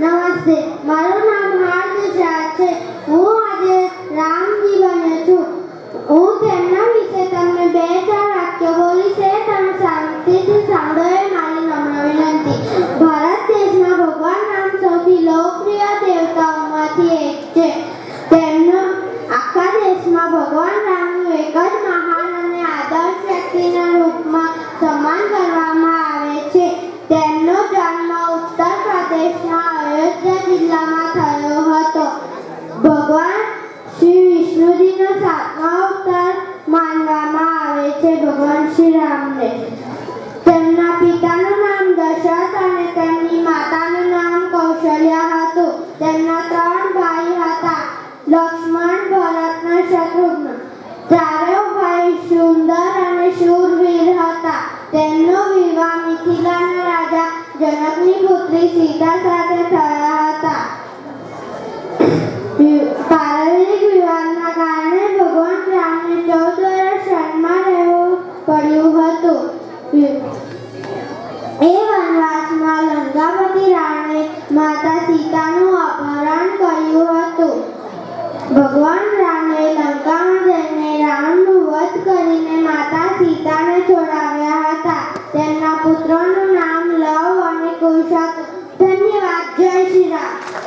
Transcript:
નમસ્તે. મારું નામ હાર્દિક શાહ છે. હું આજે રામજી બન્યો છું. હું તેમના વિશે તમને બે ચાર વાક્ય બોલીશ એ તમે શાંતિથી સાંભળો એ મારી નમ્ર વિનંતી. ભારત દેશમાં ભગવાન રામ સૌથી લોકપ્રિય દેવતાઓમાંથી એક છે. તેમનો આખા દેશમાં ભગવાન રામનું એક જ મહાન અને આદર્શ વ્યક્તિના રૂપમાં સન્માન કરવામાં આવે છે તેમનો જન્મ ઉત્તર પ્રદેશના અયોધ્યા જિલ્લામાં થયો હતો. ભગવાન શ્રી વિષ્ણુજીનો સાતમો અવતાર માનવામાં આવે છે ભગવાન શ્રી રામને. તેમના પિતાનું નામ દશરથ અને તેમની માતાનું નામ કૌશલ્યા હતું. તેમના ત્રણ ભાઈ હતા, લક્ષ્મણ ભરત શત્રુઘ્ન. ચારેય ભાઈ સુંદર અને શૂરવીર હતા. તેમનો વિવાહ મિથિલાના રાજા જનકની પુત્રી સીતા સાથે થયા એ વનવાસમાં લંકાવતી રાણે માતા સીતાનું અપહરણ કર્યું હતું. ભગવાન રામે લંકામાં જઈને રાવણનું વધ કરીને માતા સીતાને છોડાવ્યા હતા. તેમના પુત્રોનું નામ લવ અને કુશક ધન્યવાદ, જય શ્રી રામ.